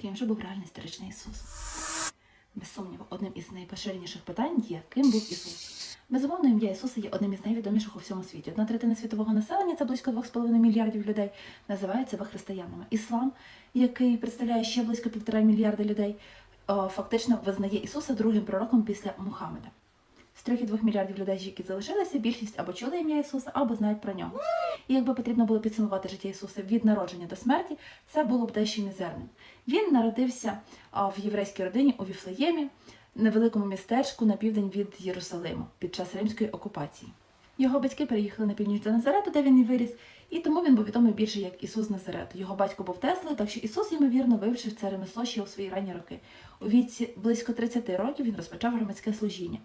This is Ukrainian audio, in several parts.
Ким же був реальний історичний Ісус? Без сумніву, одним із найпоширеніших питань є, ким був Ісус. Безумовно, ім'я Ісуса є одним із найвідоміших у всьому світі. Одна третина світового населення, це близько 2,5 мільярдів людей, називають себе християнами. Іслам, який представляє ще близько півтора мільярда людей, фактично визнає Ісуса другим пророком після Мухаммеда. З 3,2 мільярдів людей, які залишилися, більшість або чули ім'я Ісуса, або знають про нього. І якби потрібно було підсумувати життя Ісуса від народження до смерті, це було б дещо мізерним. Він народився в єврейській родині у Віфлеємі, невеликому містечку на південь від Єрусалиму під час римської окупації. Його батьки переїхали на північ до Назарету, де він і виріс, і тому він був відомий більше як Ісус з Назарету. Його батько був Теслою, так що Ісус, ймовірно, вивчив це ремесло ще у свої ранні роки. У віці близько 30 років він розпочав громадське служіння.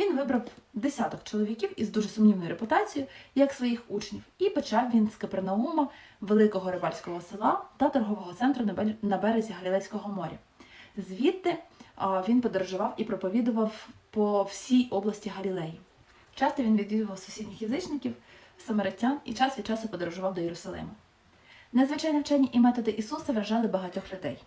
Він вибрав десяток чоловіків із дуже сумнівною репутацією як своїх учнів, і почав він з Капернаума, великого рибальського села та торгового центру на березі Галілейського моря. Звідти він подорожував і проповідував по всій області Галілеї. Часто він відвідував сусідніх язичників, самаритян і час від часу подорожував до Єрусалиму. Незвичайні вчені і методи Ісуса вражали багатьох людей.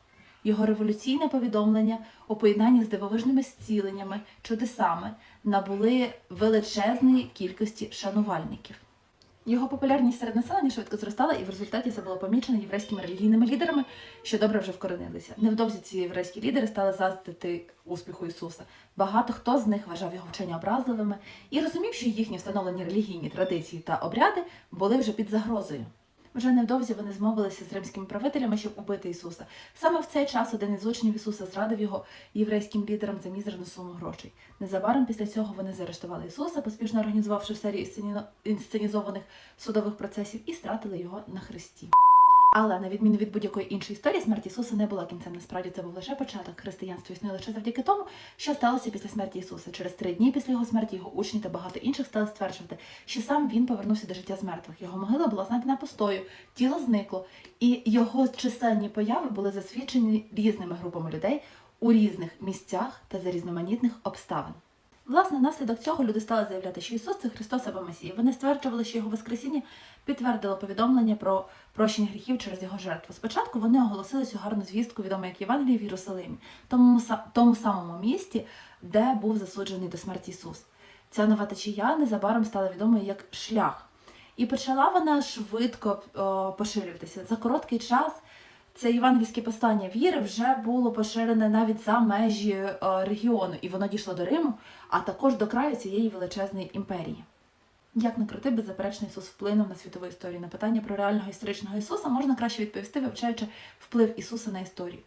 Його революційне повідомлення у поєднанні з дивовижними зціленнями, чудесами набули величезної кількості шанувальників. Його популярність серед населення швидко зростала, і в результаті це було помічено єврейськими релігійними лідерами, що добре вже вкоренилися. Невдовзі ці єврейські лідери стали заздити успіху Ісуса. Багато хто з них вважав його вчення образливими і розумів, що їхні встановлені релігійні традиції та обряди були вже під загрозою. Вже невдовзі вони змовилися з римськими правителями, щоб убити Ісуса. Саме в цей час один із учнів Ісуса зрадив його єврейським лідерам за мізерну суму грошей. Незабаром після цього вони заарештували Ісуса, поспішно організувавши серію інсцені- інсценізованих судових процесів, і стратили його на хресті. Але на відміну від будь-якої іншої історії, смерть Ісуса не була кінцем. Насправді це був лише початок. Християнство існує лише завдяки тому, що сталося після смерті Ісуса. Через три дні після його смерті його учні та багато інших стали стверджувати, що сам він повернувся до життя з мертвих. Його могила була знайдена постою, тіло зникло, і його численні появи були засвідчені різними групами людей у різних місцях та за різноманітних обставин. Власне, наслідок цього люди стали заявляти, що Ісус це Христос або Месія. Вони стверджували, що його Воскресіння підтвердило повідомлення про прощення гріхів через його жертву. Спочатку вони оголосили цю гарну звістку, відому як Євангеліє в Єрусалимі, тому, тому самому місті, де був засуджений до смерті Ісус. Ця нова течія незабаром стала відомою як шлях. І почала вона швидко о, поширюватися. За короткий час це євангельське послання віри вже було поширене навіть за межі е, регіону, і воно дійшло до Риму, а також до краю цієї величезної імперії. Як не крути, беззаперечно Ісус вплинув на світову історію. На питання про реального історичного Ісуса можна краще відповісти, вивчаючи вплив Ісуса на історію.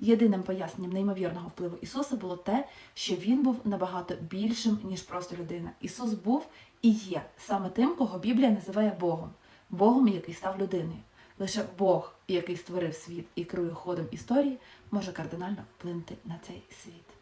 Єдиним поясненням неймовірного впливу Ісуса було те, що він був набагато більшим, ніж просто людина. Ісус був і є саме тим, кого Біблія називає Богом, Богом, який став людиною. Лише Бог, який створив світ і керує ходом історії, може кардинально вплинути на цей світ.